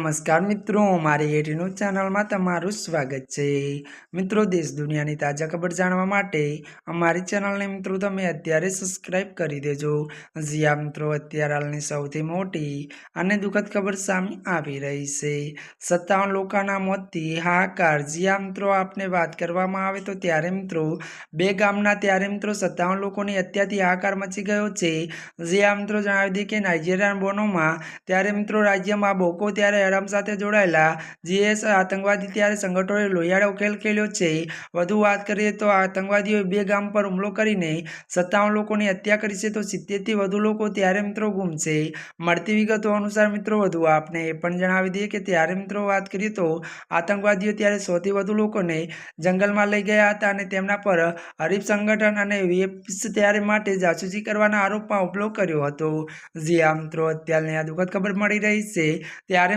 નમસ્કાર મિત્રો, મારી એટી ન્યૂઝ ચેનલમાં તમારું સ્વાગત છે. મિત્રો, દેશ દુનિયાની તાજા ખબર જાણવા માટે અમારી ચેનલને મિત્રો તમે અત્યારે સબસ્ક્રાઈબ કરી દેજો. જ્યાં મિત્રો, અત્યારે હાલની સૌથી મોટી અને દુઃખદ ખબર સામે આવી રહી છે. સત્તાવન લોકોના મોતથી હાહાકાર. જ્યાં મિત્રો, આપને વાત કરવામાં આવે તો ત્યારે મિત્રો, બે ગામના ત્યારે મિત્રો સત્તાવન લોકોની હત્યાથી હાહાકાર મચી ગયો છે. જ્યાં મિત્રો, જણાવી દઈએ કે નાઇજીરિયન બોનોમાં ત્યારે મિત્રો રાજ્યમાં બોકો ત્યારે આરામ સાથે જોડાયેલા જીએસ આતંકવાદી ત્યારે સંગઠનોએ લોહિયાળો ઉકેલ ખેલ્યો છે. વધુ વાત કરીએ તો આતંકવાદીઓએ બે ગામ પર હુમલો કરીને સત્તાવન લોકોની હત્યા કરી છે તો સિત્તેરથી વધુ લોકો ત્યારે મિત્રો ગુમ છે. મળતી વિગતો અનુસાર મિત્રો, વધુ આપને એ પણ જણાવી દઈએ કે ત્યારે મિત્રો વાત કરીએ તો આતંકવાદીઓ ત્યારે સૌથી વધુ લોકોને જંગલમાં લઈ ગયા હતા અને તેમના પર હરીફ સંગઠન અને વીએપીસ ત્યારે માટે જાસૂસી કરવાના આરોપમાં હુમલો કર્યો હતો. જી આ મિત્રો, અત્યારની આ દુઃખદ ખબર મળી રહી છે. ત્યારે